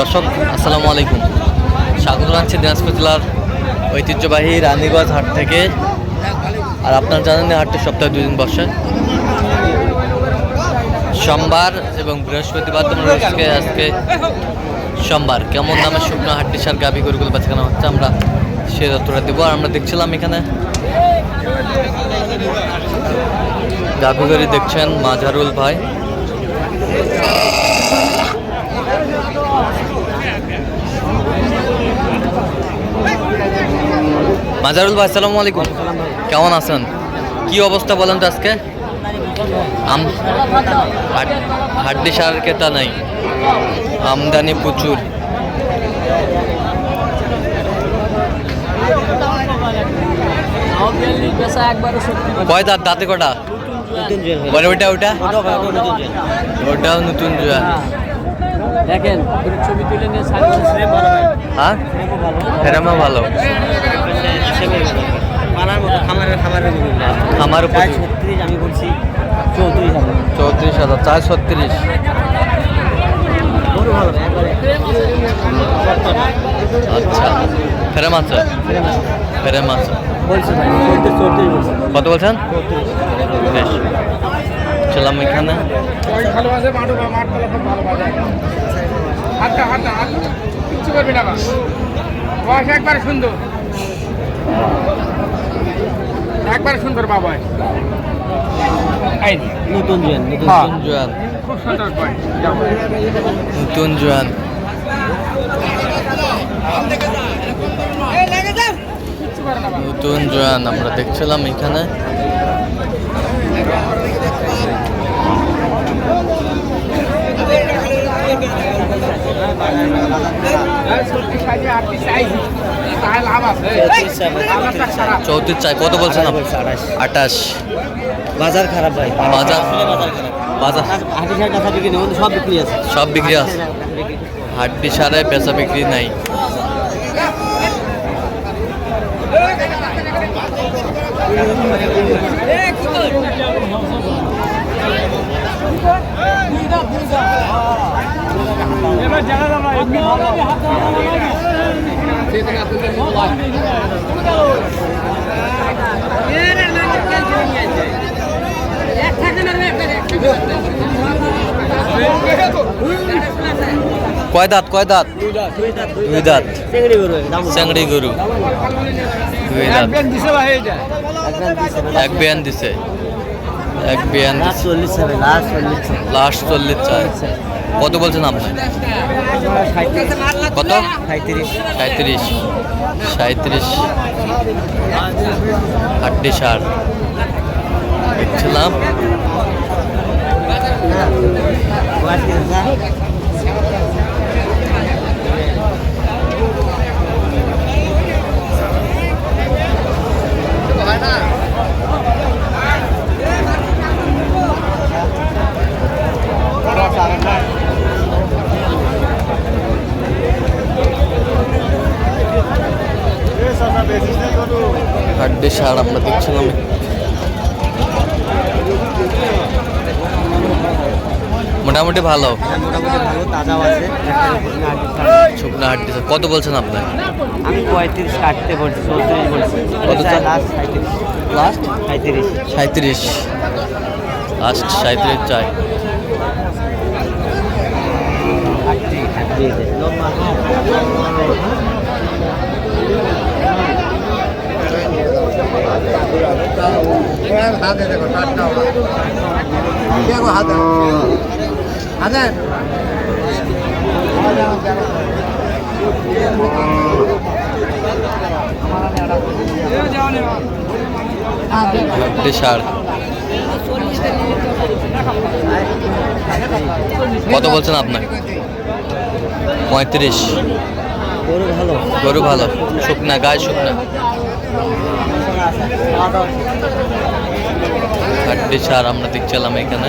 দর্শক, আসসালামু আলাইকুম। স্বাগত জানাচ্ছি দিনাজপুর জেলার ঐতিহ্যবাহী রানীগঞ্জ হাট থেকে। আর আপনারা জানেন হাটটি সপ্তাহে দুদিন বসে। সোমবার এবং বৃহস্পতিবার তোমরা আজকে আজকে সোমবার। কেমন দামে শুকনো হাটটি সার গাভি গরুগুলো বেচাকেনা হচ্ছে, আমরা সে তথ্যটা দেবো। আর আমরা দেখছিলাম এখানে, গাভি গরি দেখছেন মাঝারুল ভাই। মাজারুল ভাই আসসালামু আলাইকুম। কেমন আছেন? কি অবস্থা বলেন তো আজকে? হাড্ডি সার কেতা নাই। আমদানি প্রচুর। কয় দাঁত? দাঁতে কটা? বলে ওইটা ওইটা? ওটাও নতুন জোয়া। দেখেন ছবি তুলে নিয়ে হ্যাঁ? ভালো। পালার মতো খামারের খামারের আমার উপর প্রায় ছত্রিশ আমি বলছি চৌত্রিশ হাজার। চৌত্রিশ হাজার চার ছত্রিশ। গরু ভালো আচ্ছা। ফেরে মাছ ফেরে মাছ কত বলছেন? বেশ। চলাম এখানে। একবার সুন্দর। একবার সুন্দর বাবা নতুন জেন নতুন হ্যাঁ। জোয়ান। খুব সুন্দর নতুন জোয়ান। নতুন জোয়ান আমরা দেখছিলাম এখানে। আটটি সাইজ চৌত্রিশ চাই কত বলছেন আপনি? আঠাশ। আঠাশ। বাজার খারাপ ভাই। বাজার বাজার হাটি সব বিক্রি আছে। সব বিক্রি আছে। হাড্ডি সারে বেচা বিক্রি নাই। এবার জানা কয় দাঁত কয় দাঁত? দুই দাঁত। চিংড়ি গরু চেংড়ি গরু। দুই দাঁত। দিছে ভাই এটা এক বিয়ান দিছে। এক বিয়ান লাস্ট চল্লিশ লাস্ট চল্লিশ চাই। কত বলছেন আপনি? কত? সাঁত্রিশ সাঁত্রিশ সাঁত্রিশ আটত্রিশ সার। দেখছিলাম। মোটামুটি ভালো। মোটামুটি ভালো কত বলছেন আপনি? আমি পঁয়ত্রিশ কাটতে বলছি চৌত্রিশ বলছি লাস্ট সাঁত্রিশ লাস্ট সাঁত্রিশ চাই। হাতে দেখো হাতে সার কত বলছেন আপনার পঁয়ত্রিশ। গরু ভালো। গরু ভালো শুকনা, গায়ে শুকনা। হাড্ডি সার আমরা দেখছিলাম এখানে।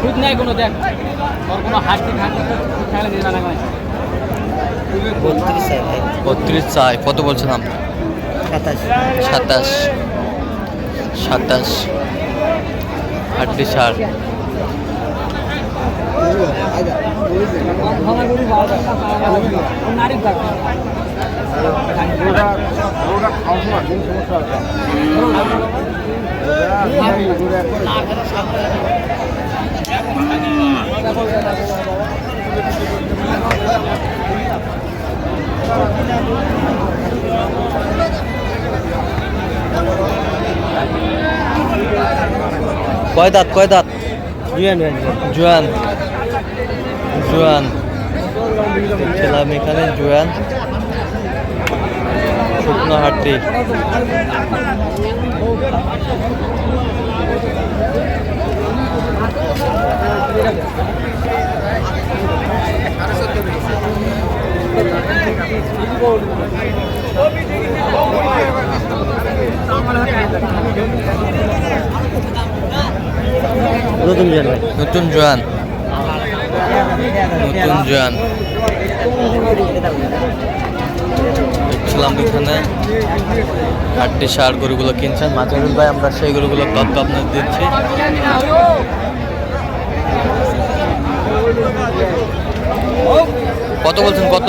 খুদ নাই কোনো দেখ। তোর কোনো খুদ থাকলে দিবে না বত্রিশ চাই বত্রিশ চাই। কত বলছেন আপনি সাতাশ। সাতাশ। সাতাশ হাড্ডি সার নারী কয় দাঁত কয় দাঁত জুয়ান ভাই জুয়ান জুয়ান ছিলাম এখানে জুয়ান শুকনো হাড্ডি নতুন জুয়ান নতুন জুয়ান। নতুন জুয়ান। দেখছিলাম এখানে। হাড্ডি সার গরুগুলো কিনছেন। মাঝারুল ভাই আমরা সেই গরুগুলো তত্ত্ব আপনার দিচ্ছি। কত বলছেন কত?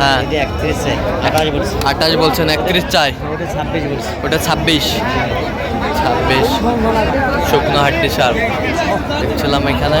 হ্যাঁ। আঠাশ বলছেন একত্রিশ চাই? ওটা ছাব্বিশ ছাব্বিশ? শুকনো হাড্ডি সার। দেখছিলাম এখানে।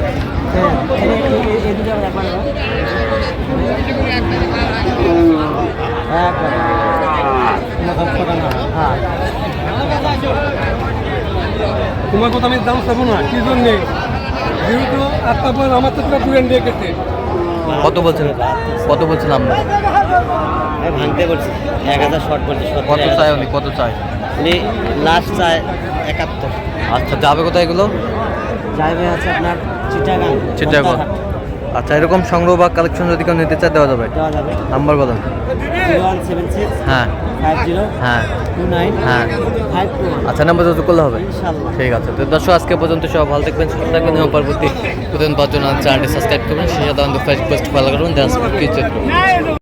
তোমার কথা আমি দাম চাবো না কি জন্যে? যেহেতু আটটা পয়েন্ট আমার তো পুরান দিয়ে কেটে কত বলছেন? কত বলছেন আমরা আমি ভাঙতে বলছি এক হাজার শর্ট বলছি কত চাই উনি? কত চাই? উনি লাস্ট চাই একাত্তর। আচ্ছা যাবে কোথায় এগুলো? যাবে আছে আপনার চিটাগাং চিটাগং। আচ্ছা এরকম সংগ্রহ বা কালেকশন যদি কেউ নিতে চায় দেওয়া যাবে। দেওয়া যাবে। নাম্বার বলেন হ্যাঁ। হ্যাঁ। হ্যাঁ। আচ্ছা নাম্বার যত করলে হবে। ঠিক আছে। তো দর্শক আজকে পর্যন্ত সব ভালো থাকবেন সুস্থ থাকবেন এবং পরবর্তী প্রতিদিন পাঁচজন চ্যানেলটি সাবস্ক্রাইব করবেন সেই সাথে আমাদের ফেসবুক পোস্ট ফলো করবেন।